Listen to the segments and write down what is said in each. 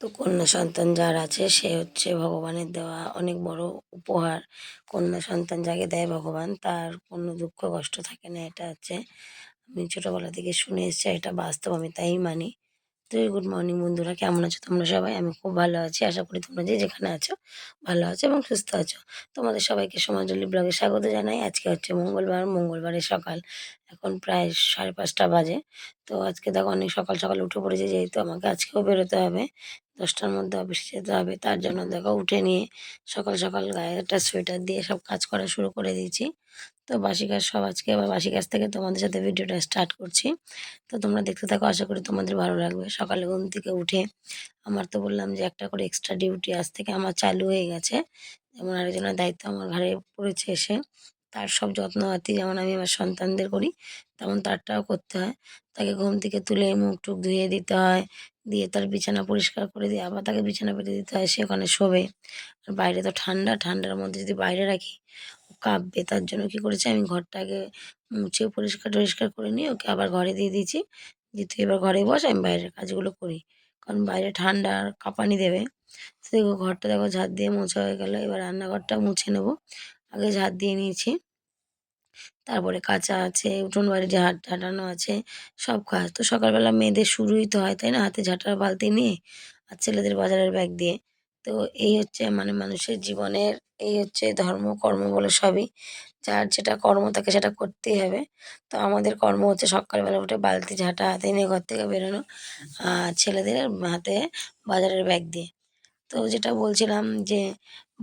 কন্যা সন্তান যার আছে, সে হচ্ছে ভগবানের দেওয়া অনেক বড় উপহার। কন্যা সন্তান যাকে দেয় ভগবান, তার কোনো দুঃখ কষ্ট থাকে না, এটা হচ্ছে আমি ছোটোবেলা থেকে শুনে এসেছি এটা বাস্তব, আমি তাই মানি। তো গুড মর্নিং বন্ধুরা, কেমন আছো তোমরা সবাই? আমি খুব ভালো আছি, আশা করি তোমরা যে যেখানে আছো ভালো আছো এবং সুস্থ আছো। তোমাদের সবাইকে সমাজলি ব্লগে স্বাগত জানাই। আজকে হচ্ছে মঙ্গলবার, মঙ্গলবারের সকাল। এখন প্রায় সাড়ে পাঁচটা বাজে। তো আজকে দেখো অনেক সকাল সকাল উঠে পড়েছে, যেহেতু আমাকে আজকেও বেরোতে হবে। দশটার মধ্যে অফিসে যেতে হবে। তার জন্য দেখো উঠে নিয়ে সকাল সকাল গায়ে একটা সোয়েটার দিয়ে সব কাজ করা শুরু করে দিয়েছি। তো বাসি কাজ সব আজকে আবার বাসি কাজ থেকে তোমাদের সাথে ভিডিওটা স্টার্ট করছি। তো তোমরা দেখতে থাকো, আশা করি তোমাদের ভালো লাগবে। সকালে ঘুম থেকে উঠে আমার তো বললাম যে একটা করে এক্সট্রা ডিউটি আজ থেকে আমার চালু হয়ে গেছে। যেমন আরেকজনের দায়িত্ব আমার ঘাড়ে পড়েছে এসে, তার সব যত্ন আত্তি যেমন আমি আমার সন্তানদের করি, তেমন তারটাও করতে হয়। তাকে ঘুম থেকে তুলে মুখ টুক ধুয়ে দিতে হয়, দিয়ে তার বিছানা পরিষ্কার করে দিয়ে আবার তাকে বিছানা পেতে দিতে হয়, সে ওখানে শোবে। আর বাইরে তো ঠান্ডা, ঠান্ডার মধ্যে যদি বাইরে রাখি কাঁপবে, তার জন্য কি করেছি? আমি ঘরটাকে মুছে পরিষ্কার টরিষ্কার করে নিয়ে ওকে আবার ঘরে দিয়ে দিয়েছি। যে তুই এবার ঘরে বস, আমি বাইরের কাজগুলো করি। কারণ বাইরে ঠান্ডা আর কাঁপানি দেবে। তো দেখো ঘরটা দেখো ঝাঁট দিয়ে মোছা হয়ে গেলো। এবার রান্নাঘরটা মুছে নেব। আগে ঝাঁট দিয়ে নিয়েছি। তারপরে কাঁচা আছে, উঠোন বাড়ি ঝাঁট ঝাঁটানো আছে, সব কাজ। তো সকালবেলা মেয়েদের শুরুই তো হয়, তাই না? হাতে ঝাঁটার বালতি নিয়ে আর ছেলেদের বাজারের ব্যাগ দিয়ে। তো এই হচ্ছে মানে মানুষের জীবনের, এই হচ্ছে ধর্ম, কর্ম বলে সবই। যার যেটা কর্ম তাকে সেটা করতেই হবে। তো আমাদের কর্ম হচ্ছে সকালবেলা উঠে বালতি, ঝাঁটা হাতে নিয়ে ঘর থেকে বেরোনো আর ছেলেদের হাতে বাজারের ব্যাগ দিয়ে। তো যেটা বলছিলাম যে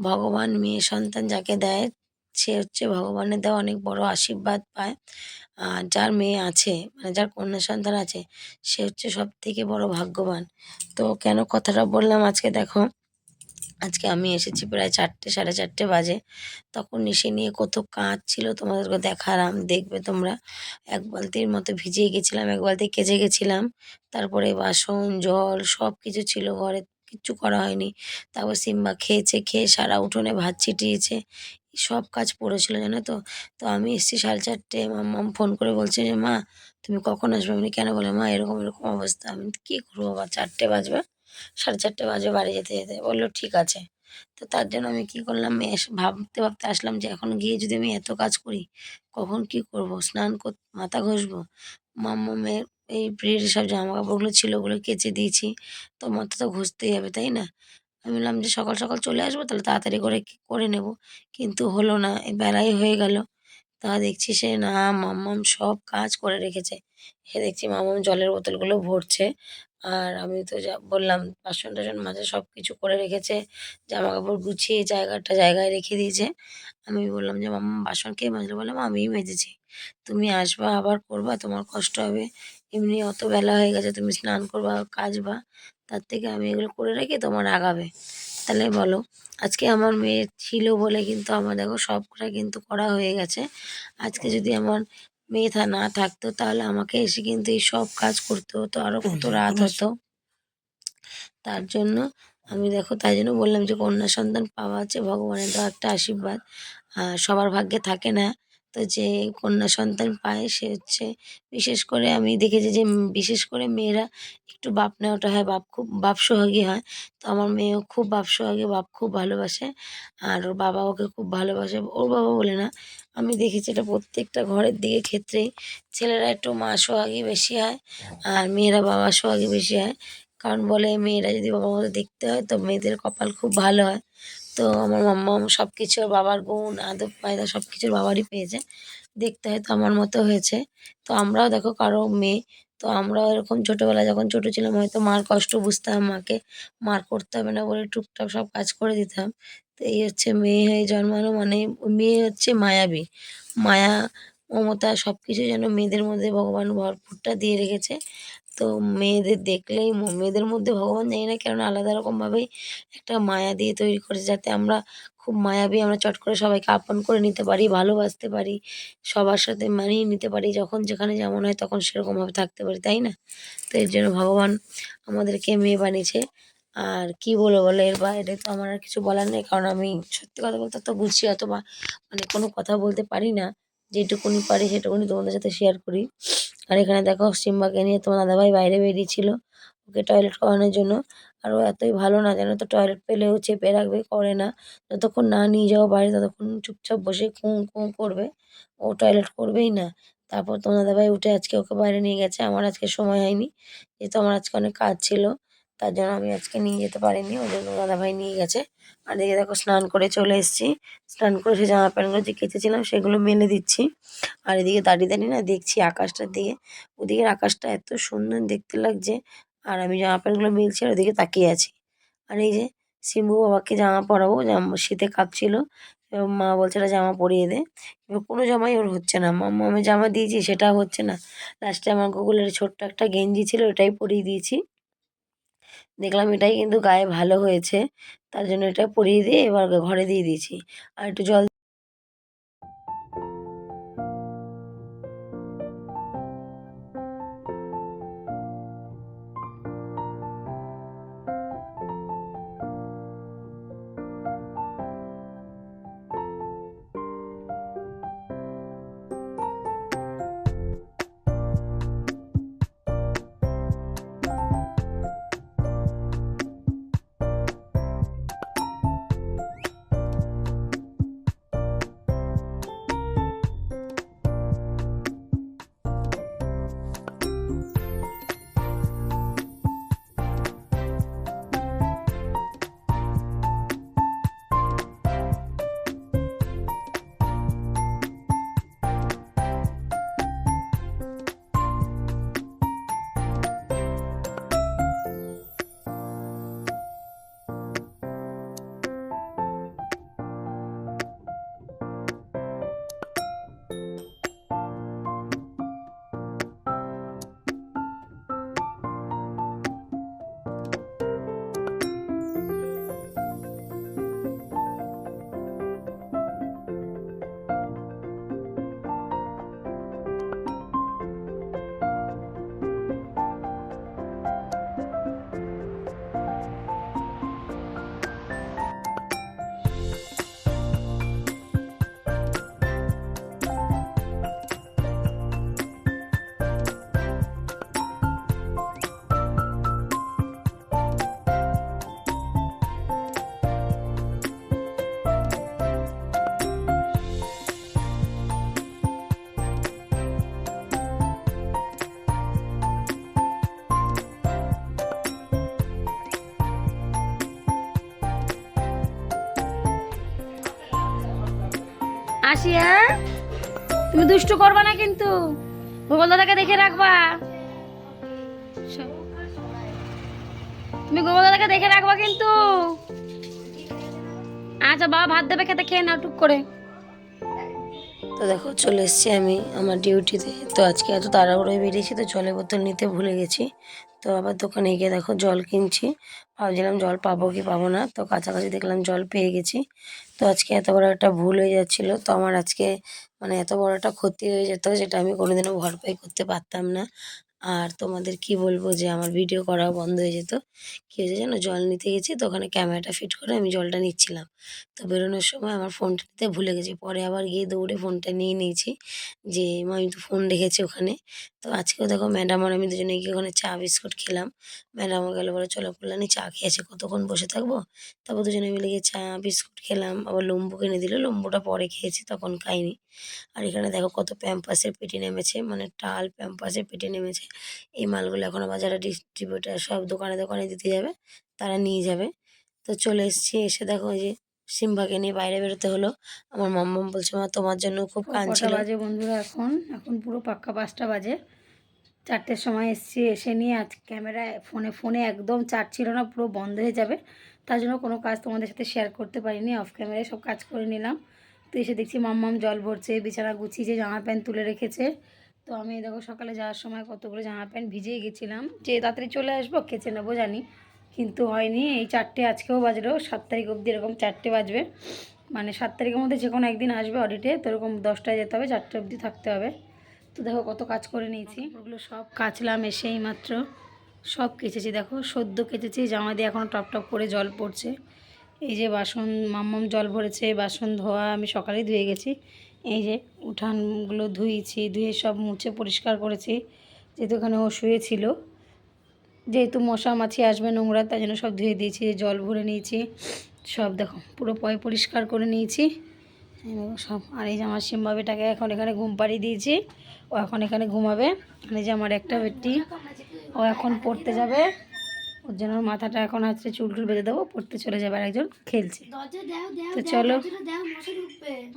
ভগবান মেয়ে সন্তান যাকে দেয়, সে হচ্ছে ভগবানের দেওয়া অনেক বড় আশীর্বাদ পায়। আর যার মেয়ে আছে মানে যার কন্যা সন্তান আছে, সে হচ্ছে সব থেকে বড় ভাগ্যবান। তো কেন কথাটা বললাম আজকে দেখো আজকে আমি এসেছি প্রায় চারটে, সাড়ে চারটে বাজে। তখন এসে নিয়ে কত কাজ ছিল তোমাদেরকে দেখালাম, দেখবে তোমরা। এক বালতির মতো ভিজিয়ে গেছিলাম, এক বালতি কেজে গেছিলাম। তারপরে বাসন, জল সব কিছু ছিল ঘরে, কিচ্ছু করা হয়নি। তারপর সিম্বা খেয়েছে, খেয়ে সারা উঠোনে ভাত ছিটিয়েছে। সব কাজ পড়েছিল, জানো তো? তো আমি এসেছি সাড়ে চারটে, মাম ফোন করে বলছে যে, মা, তুমি কখন আসবে? আমি কেন? বলে, মা, এরকম এরকম অবস্থা। আমি কী করব, বাবা? চারটে বাজবে। সাড়ে চারটে বাজে বাড়ি যেতে যেতে। বলল, ঠিক আছে। তো তার জন্য আমি কি করলাম ভাবতে ভাবতে আসলাম যে, এখন গিয়ে যদি আমি এত কাজ করি, কখন কি করব? স্নান কর, মাথা ঘষবো? মাম্মামের এই পিরিয়ডের সব জামা কাপড়গুলো ছিল ওগুলো কেচে দিয়েছি। তো মাথা তো ঘষতেই হবে, তাই না? আমি বললাম যে, সকাল সকাল চলে আসব, তাহলে তাড়াতাড়ি করে করে নেব। কিন্তু হলো না বেলাই হয়ে গেল। তা দেখছি সে, না, মাম্মাম সব কাজ করে রেখেছে। সে দেখছি মাম্মাম জলের বোতলগুলো ভরছে। আর আমি তো যা বললাম, বাসন টাসন মাজা সব কিছু করে রেখেছে জামা কাপড় গুছিয়ে জায়গাটা জায়গায় রেখে দিয়েছে। আমি বললাম যে, মাম্মা, বাসন কে মাজলো? বললাম আমিই মেজেছি। তুমি আসবা, আবার করবা, তোমার কষ্ট হবে। এমনি অত বেলা হয়ে গেছে, তুমি স্নান করবা কাচবা তার থেকে আমি এগুলো করে রেখে তোমার আগাবে। তাহলে বলো, আজকে আমার মেয়ে ছিল বলে কিন্তু আমার, দেখো, সবটা কিন্তু করা হয়ে গেছে। আজকে যদি আমার মেয়ে না থাকতো তাহলে আমাকে এসে কিন্তু এই সব কাজ করতে হতো আরও কত রাত হতো। তার জন্য আমি দেখো তাই জন্য বললাম যে কন্যা সন্তান পাওয়া আছে ভগবানের তো একটা আশীর্বাদ। সবার ভাগ্যে থাকে না। তো যে কন্যা সন্তান পায় সে হচ্ছে বিশেষ করে আমি দেখেছি যে বিশেষ করে মেয়েরা একটু বাপ নেওয়াটা হয়, বাপ খুব বাপ সোহাগী হয়। তো আমার মেয়েও খুব বাপ সোহাগী, বাপ খুব ভালোবাসে। আর ওর বাবা ওকে খুব ভালোবাসে। ওর বাবা বলে না, আমি দেখেছি এটা প্রত্যেকটা ঘরের দিকে ক্ষেত্রেই ছেলেরা একটু মা সোহাগী বেশি হয় আর মেয়েরা বাবা সোহাগী বেশি হয়। কারণ বলে মেয়েরা যদি বাবা মতো দেখতে হয় তো মেয়েদের কপাল খুব ভালো হয়। তো আমার মাম্মা সব কিছু বাবার গুণ আদব পায়দা সব কিছুর বাবারই পেয়েছে। দেখতে হয়তো আমার মতো হয়েছে। তো আমরাও দেখো কারও মেয়ে, তো আমরাও এরকম ছোটোবেলায় যখন ছোটো ছিলাম, হয়তো মার কষ্ট বুঝতাম, মাকে মার করতে হবে না বলে টুকটাক সব কাজ করে দিতাম। তো এই হচ্ছে মেয়ে হয়ে জন্মানো মানে মেয়ে হচ্ছে মায়াবী। মায়া মমতা সব কিছু যেন মেয়েদের মধ্যে ভগবান ভরপুরটা দিয়ে রেখেছে। তো মেয়েদের দেখলেই মেয়েদের মধ্যে ভগবান জানি না কেন আলাদা রকমভাবেই একটা মায়া দিয়ে তৈরি করেছে যাতে আমরা খুব মায়াবী আমরা চট করে সবাইকে আপন করে নিতে পারি, ভালোবাসতে পারি, সবার সাথে মানিয়ে নিতে পারি, যখন যেখানে যেমন হয় তখন সেরকমভাবে থাকতে পারি, তাই না? তো এর জন্য ভগবান আমাদেরকে মেয়ে বানিয়েছে। আর কি বলব বলো, এর বাইরে তো আমার আর কিছু বলার নেই, কারণ আমি সত্যি কথা বলতে তো বুঝছি অথবা মানে কোনো কথা বলতে পারি না। যেটুকুনি পারি সেটুকুনি তোমাদের সাথে শেয়ার করি। আর এখানে দেখো, সিম্বাকে নিয়ে তোমার দাদাভাই বাইরে বেরিয়েছিল ওকে টয়লেট করানোর জন্য। আর ও এতই ভালো না, জানো তো টয়লেট পেলেও চেপে রাখবে, করে না। যতক্ষণ না নিয়ে যাব বাড়ি, ততক্ষণ চুপচাপ বসে কুঁ কুঁ করবে। ও টয়লেট করবেই না। তারপর তোমার দাদাভাই উঠে আজকে ওকে বাইরে নিয়ে গেছে। আমার আজকে সময় হয়নি, যেহেতু আমার আজকে অনেক কাজ ছিল। তার জন্য আমি আজকে নিয়ে যেতে পারিনি, ওই জন্য দাদাভাই নিয়ে গেছে। আর এদিকে দেখো স্নান করে চলে এসেছি। স্নান করে সে জামা প্যান্টগুলো যে কেচেছিলাম সেগুলো মেলে দিচ্ছি। আর এদিকে দাঁড়িয়ে দাঁড়িয়ে না দেখছি আকাশটার দিকে। ওদিকের আকাশটা এত সুন্দর দেখতে লাগছে। আর আমি জামা প্যান্টগুলো মেলছি আর ওদিকে তাকিয়ে আছি। আর এই যে শিম্বু বাবাকে জামা পরাবো, জামা, শীতে কাঁপছিল। মা বলছে একটা জামা পরিয়ে দে। এবার কোনো জামাই ওর হচ্ছে না। মাম্মা আমি জামা দিয়েছি সেটাও হচ্ছে না। লাস্টে আমার গুগলের ছোট্ট একটা গেঞ্জি ছিল, ওটাই পরিয়ে দিয়েছি। দেখলাম এটাই কিন্তু গায়ে ভালো হয়েছে। তার জন্য এটা পরিয়ে দিয়ে এবার ঘরে দিয়ে দিয়েছি। আর একটু জল আসিয়া? তুমি দুষ্টু করবা না কিন্তু। গোগল দাদাকে দেখে রাখবা। তুমি গোগল দাদাকে দেখে রাখবা কিন্তু। আচ্ছা বাবা ভাত দেবে, খেতে খেয়ে নাও, টুক করে। তো দেখো, চলে এসেছি আমি আমার ডিউটিতে। তো আজকে এত তাড়াহুড়োয় বেরিয়েছি, তো জলের বোতল নিতে ভুলে গেছি। তো আবার দোকানে গিয়ে দেখো, জল কিনছি। ভাবছিলাম জল পাবো কি পাবো না, তো কাছাকাছি দেখলাম জল পেয়ে গেছি। তো আজকে এত বড় একটা ভুল হয়ে যাচ্ছিল, তো আমার আজকে মানে এত বড় একটা ক্ষতি হয়ে যেত যেটা আমি কোনোদিনও ভরপাই করতে পারতাম না। আর তোমাদের কি বলব যে আমার ভিডিও করা বন্ধ হয়ে যেত। কি হয়েছে জানো? জল নিতে গেছি তো ওখানে ক্যামেরাটা ফিট করে আমি জলটা নিচ্ছিলাম। তো বেরোনোর সময় আমার ফোনটা নিতে ভুলে গেছি। পরে আবার গিয়ে দৌড়ে ফোনটা নিয়ে নিয়েছি যে আমি তো ফোন রেখেছি ওখানে। তো আজকেও দেখো ম্যাডাম আর আমি দুজনে গিয়ে ওখানে চা, বিস্কুট খেলাম। ম্যাডামও গেলো, বলে, চলো কল্যাণী, চা খেয়েছে কতক্ষণ বসে থাকব? তারপর দুজনে মিলে গিয়ে চা, বিস্কুট খেলাম। আবার লম্বু কিনে দিল। লম্বুটা পরে খেয়েছি, তখন খাইনি। আর এখানে দেখো কত প্যাম্পাসের পেটি নেমেছে। মানে টাল প্যাম্পাসের পেটি নেমেছে। এই মালগুলো এখন আবার যারা ডিস্ট্রিবিউটার সব দোকানে দোকানে দিতে যাবে তারা নিয়ে যাবে। তো চলে এসেছি এসে দেখো যে সিম্বাকে নিয়ে বাইরে বেরোতে হলো। আমার মাম্মাম বলছে মা তোমার জন্য খুব কাঁদছিল বাজে বন্ধুরা এখন? এখন পুরো পাক্কা পাঁচটা বাজে। চারটের সময় এসছি এসে নিয়ে আজ ক্যামেরায় ফোনে ফোনে একদম চার্জ ছিল না পুরো বন্ধ হয়ে যাবে। তার জন্য কোনো কাজ তোমাদের সাথে শেয়ার করতে পারিনি অফ ক্যামেরায় সব কাজ করে নিলাম। তো এসে দেখছি মাম্মাম জল ভরছে বিছানা গুছিয়েছে জামা প্যান্ট তুলে রেখেছে। তো আমি দেখো সকালে যাওয়ার সময় কতগুলো জামা প্যান্ট ভিজেই গেছিলাম। যে তাড়াতাড়ি চলে আসব কেচে নেব জানি। কিন্তু হয়নি এই চারটে আজকেও বাজলো সাত তারিখ অবধি এরকম চারটে বাজবে। মানে সাত তারিখের মধ্যে যে কোনো একদিন আসবে অডিটে তো এরকম দশটায় যেতে হবে চারটে অবধি থাকতে হবে। তো দেখো কত কাজ করে নিয়েছি। ওগুলো সব কাচলাম এসেই মাত্র সব কেচেছি। দেখো সদ্য কেচেছি জামা দিয়ে এখনও টপ টপ করে জল পড়ছে। এই যে বাসন মাম্মাম জল ভরেছে বাসন ধোয়া আমি সকালেই ধুয়ে গেছি। এই যে উঠানগুলো ধুয়েছি, ধুয়ে সব মুছে পরিষ্কার করেছি। যেহেতু ওখানে ও শুয়েছিল যেহেতু মশা মাছি আসবে নোংরা, তাই জন্য সব ধুয়ে দিয়েছি, জল ভরে নিয়েছি। সব দেখো, পুরো পয় পরিষ্কার করে নিয়েছি। সব, আর এই যে আমার সিম্বাবিটাকে এখন এখানে ঘুম পাড়িয়ে দিয়েছি। ও এখন এখানে ঘুমাবে। এই যে আমার একটা বেটি, ও এখন পড়তে যাবে। ওর জন্য ওর মাথাটা এখন হচ্ছে চুল টুল বেঁধে দেবো পড়তে চলে যাবে আর একজন খেলছে। তো চলো।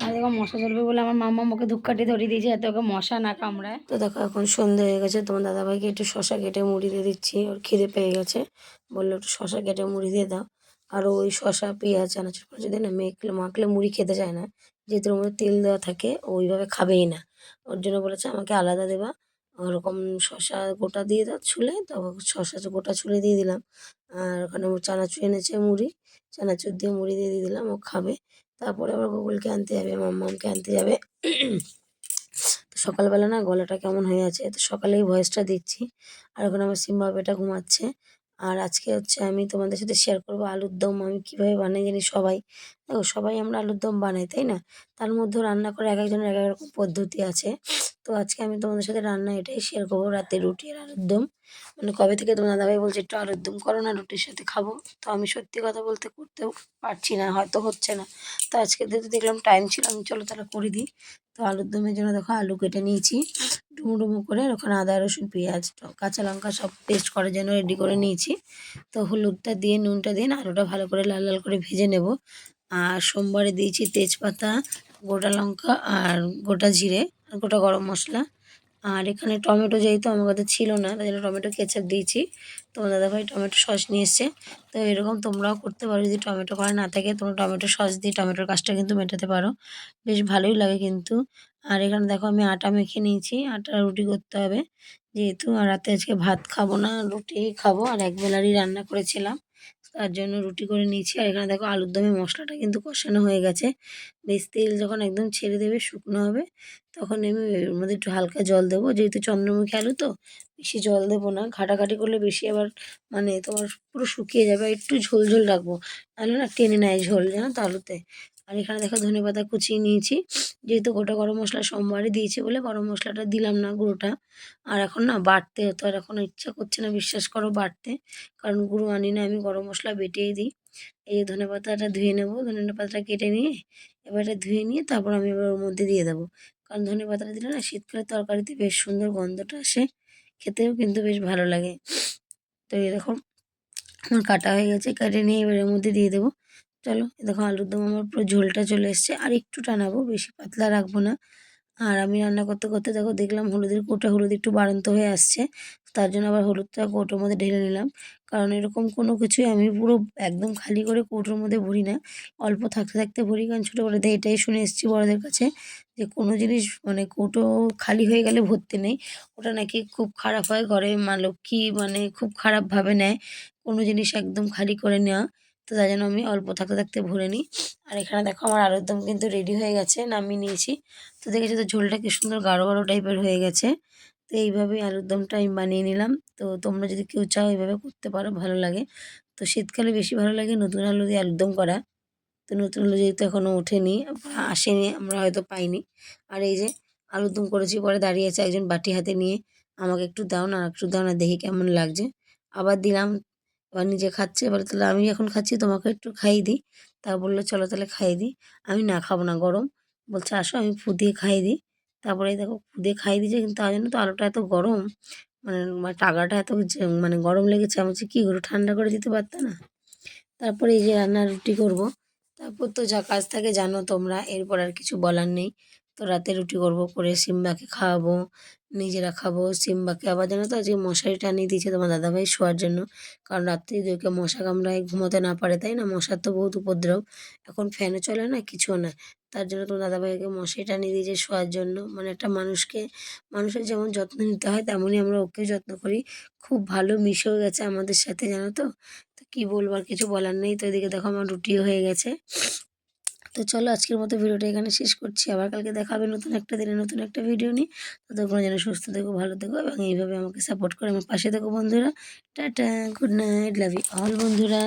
আর দেখো মশা চলবে বলে আমার মাম্মা মুখে ধূপকাঠি ধরিয়ে দিয়েছে যাতে ওকে মশা না কামড়ায়। তো দেখো এখন সন্ধে হয়ে গেছে তোমার দাদাভাইকে একটু শশা কেটে মুড়ি দিয়ে দিচ্ছি ওর খিদে পেয়ে গেছে। বলল একটু শশা কেটে মুড়ি দিয়ে দাও। আর ওই শশা পেঁয়াজ চানাচুর করে যদি না মেখলে মাখলে মুড়ি খেতে চায় না। যেহেতু ওর মধ্যে তেল দেওয়া থাকে ওইভাবে খাবেই না। ওর জন্য বলেছে আমাকে আলাদা দেবা ওরকম শশা গোটা দিয়ে দাও ছুলে তো শশা গোটা ছুলে দিয়ে দিলাম। আর ওখানে চানাচুর এনেছে মুড়ি, চানাচুর দিয়ে মুড়ি দিয়ে দিয়ে দিলাম, ও খাবে। তারপরে আবার গুগলকে আনতে যাবে, মাম্মামকে আনতে যাবে। তো সকালবেলা না গলাটা কেমন হয়ে আছে, তো সকালেই ভয়েসটা দিচ্ছি আর ওখানে আমার সিম্বা বেটা ঘুমাচ্ছে। আর আজকে হচ্ছে আমি তোমাদের সাথে শেয়ার করব আলুর দম, আমি কীভাবে বানাই জানি সবাই। দেখো, সবাই আমরা আলুর দম বানাই, তাই না? তার মধ্যেও রান্না করে এক একজনের এক এক রকম পদ্ধতি আছে। তো আজকে আমি তোমাদের সাথে রান্না এটাই শেয়ার করব, রাতে রুটি আর আলুর দম। মানে কবে থেকে তোমার দাদাভাই বলছে, একটু আলুর দম করো না, রুটির সাথে খাব। তো আমি সত্যি কথা বলতে করতেও পারছি না, হয়তো হচ্ছে না। তো আজকে যেহেতু দেখলাম টাইম ছিল, আমি চলো তাহলে করে দিই। তো আলুর দমের জন্য দেখো আলু কেটে নিয়েছি, ডুমো ডুমো করে ওখানে আদা, রসুন, পেঁয়াজ কাঁচা লঙ্কা সব পেস্ট করার জন্য রেডি করে নিয়েছি। তো হলুদটা দিয়ে, নুনটা দিয়ে আলুটা ভালো করে লাল লাল করে ভেজে নেব। আর সোমবারে দিয়েছি তেজপাতা, গোটা লঙ্কা আর গোটা জিরে। গোটা গরম মশলা। আর এখানে টমেটো যেহেতু আমার কাছে ছিল না, তাই জন্য টমেটো কেচাপ দিয়েছি। তোমার দাদাভাই টমেটো সস নিয়ে এসছে। তো এরকম তোমরাও করতে পারো, যদি টমেটো করা না থাকে, তোমরা টমেটো সস দিয়ে টমেটোর কাজটা কিন্তু মেটাতে পারো। বেশ ভালোই লাগে কিন্তু। আর এখানে দেখো আমি আটা মেখে নিয়েছি, আটা রুটি করতে হবে। যেহেতু আর রাতে আজকে ভাত খাব না, রুটি খাব, আর এক বেলারই রান্না করেছিলাম। তার জন্য রুটি করে নিয়েছি। আর এখানে দেখো আলুর দমে মশলাটা কিন্তু কষানো হয়ে গেছে। বেশ তেল যখন একদম ছেড়ে দেবে, শুকনো হবে, তখন আমি এর মধ্যে একটু হালকা জল দেবো। যেহেতু চন্দ্রমুখী আলু তো, বেশি জল দেবো না। ঘাটাঘাটি করলে বেশি আবার মানে তোমার পুরো শুকিয়ে যাবে। একটু ঝোল ঝোল রাখব। আলু না টেনে নেয় ঝোল, জানো তো আলুতে। আর এখানে দেখো ধনে পাতা কুচিয়ে নিয়েছি। যেহেতু গোটা গরম মশলা সোমবারই দিয়েছি বলে গরম মশলাটা দিলাম না গুঁড়োটা। আর এখন না বাড়তে হতো আর এখন ইচ্ছা করছে না, বিশ্বাস করো বাড়তে। কারণ গুঁড়ো আনি না, আমি গরম মশলা বেটেই দিই। এই যে ধনে পাতাটা ধুয়ে নেব, ধনে পাতাটা কেটে নিয়ে এবার ধুয়ে নিয়ে তারপর আমি এবার ওর মধ্যে দিয়ে দেবো। কারণ ধনে পাতাটা দিলে না শীতকালে তরকারিতে বেশ সুন্দর গন্ধটা আসে, খেতেও কিন্তু বেশ ভালো লাগে। তো এরকম আমার কাটা হয়ে গেছে, কেটে নিয়ে এবার এর মধ্যে দিয়ে দেবো। চলো দেখো আলুর দম আমার পুরো ঝোলটা চলে এসছে। আর একটু টানাবো, বেশি পাতলা রাখব না। আর আমি রান্না করতে করতে দেখো, দেখলাম হলুদের কৌটা হলুদ একটু বাড়ন্ত হয়ে আসছে। তার জন্য আবার হলুদটা কৌটোর মধ্যে ঢেলে নিলাম। কারণ এরকম কোনো কিছুই আমি পুরো একদম খালি করে কৌটোর মধ্যে ভরি না। অল্প থাকতে থাকতে ভরি, কারণ ছোটোবেলাতে এটাই শুনে এসেছি বড়দের কাছে যে কোনো জিনিস মানে কৌটো খালি হয়ে গেলে ভর্তি নেই। ওটা নাকি খুব খারাপ হয় ঘরে। মা লক্ষ্মী মানে খুব খারাপভাবে নেয়। কোনো জিনিস একদম খালি করে নেওয়া। তো তাই জন্য আমি অল্প থাকতে থাকতে ভরে নিই। আর এখানে দেখো আমার আলুর দম কিন্তু রেডি হয়ে গেছে, নামিয়ে নিয়েছি। তো দেখেছি তো ঝোলটা কি সুন্দর গাঢ় গাঢ় টাইপের হয়ে গেছে। তো এইভাবেই আলুর দমটা আমি বানিয়ে নিলাম। তো তোমরা যদি কেউ চাও এইভাবে করতে পারো, ভালো লাগে। তো শীতকালে বেশি ভালো লাগে নতুন আলু দিয়ে আলুর দম করা। তো নতুন আলু যেহেতু এখনও ওঠেনি আসেনি, আমরা হয়তো পাইনি। আর এই যে আলুর দম করেছি, পরে দাঁড়িয়ে আছে একজন বাটি হাতে নিয়ে। আমাকে একটু দাও না, একটু দাও না, দেখি কেমন লাগছে। আবার দিলাম এবার নিজে খাচ্ছে, এবার তাহলে আমি এখন খাচ্ছি, তোমাকে একটু খাইয়ে দিই। তা বলল, চলো তাহলে খাইয়ে দিই। আমি না খাব না, গরম। বলছে, আসো, আমি ফু দিয়ে খাইয়ে দিই। তারপরে দেখো, ফু দিয়ে খাইয়ে দিয়েছে, কিন্তু তার জন্য তো আলুটা এত গরম মানে মানে টাকাটা এত মানে গরম লেগেছে, আমি বলছি, কী করো ঠান্ডা করে দিতে পারতে না? তারপরে এই যে রান্না রুটি করব, তারপর তো যা কাজ থাকে জানো তোমরা, এরপর আর কিছু বলার নেই। তো রাতে রুটি করব, করে সিম্বাকে খাওয়াবো, নিজেরা খাব। সিম্বাকে আবার জানো তো আজকে মশারি টানিয়ে দিয়েছে তোমার দাদাভাই শোয়ার জন্য। কারণ রাত্রে ওকে মশা কামড়ায় ঘুমোতে না পারে, তাই না? মশার তো বহুত উপদ্রব। এখন ফ্যানও চলে না, কিছুও না। তার জন্য তোমার দাদাভাইকে মশারি টানিয়ে দিয়েছে শোয়ার জন্য। মানে একটা মানুষকে, মানুষের যেমন যত্ন নিতে হয়, তেমনই আমরা ওকে যত্ন করি। খুব ভালো মিশেও গেছে আমাদের সাথে, জানো তো? তো কী বলব, আর কিছু বলার নেই। তো এদিকে দেখো আমার রুটিও হয়ে গেছে। তো চলো আজকের মতো ভিডিওটা এখানে শেষ করছি। আবার কালকে দেখা হবে নতুন একটা দিনে নতুন একটা ভিডিও নিয়ে। ততক্ষণ যেন সুস্থ থেকো, ভালো থেকো এবং এইভাবে আমাকে সাপোর্ট করে। আমার পাশে থেকো বন্ধুরা। Tata good night love you all বন্ধুরা।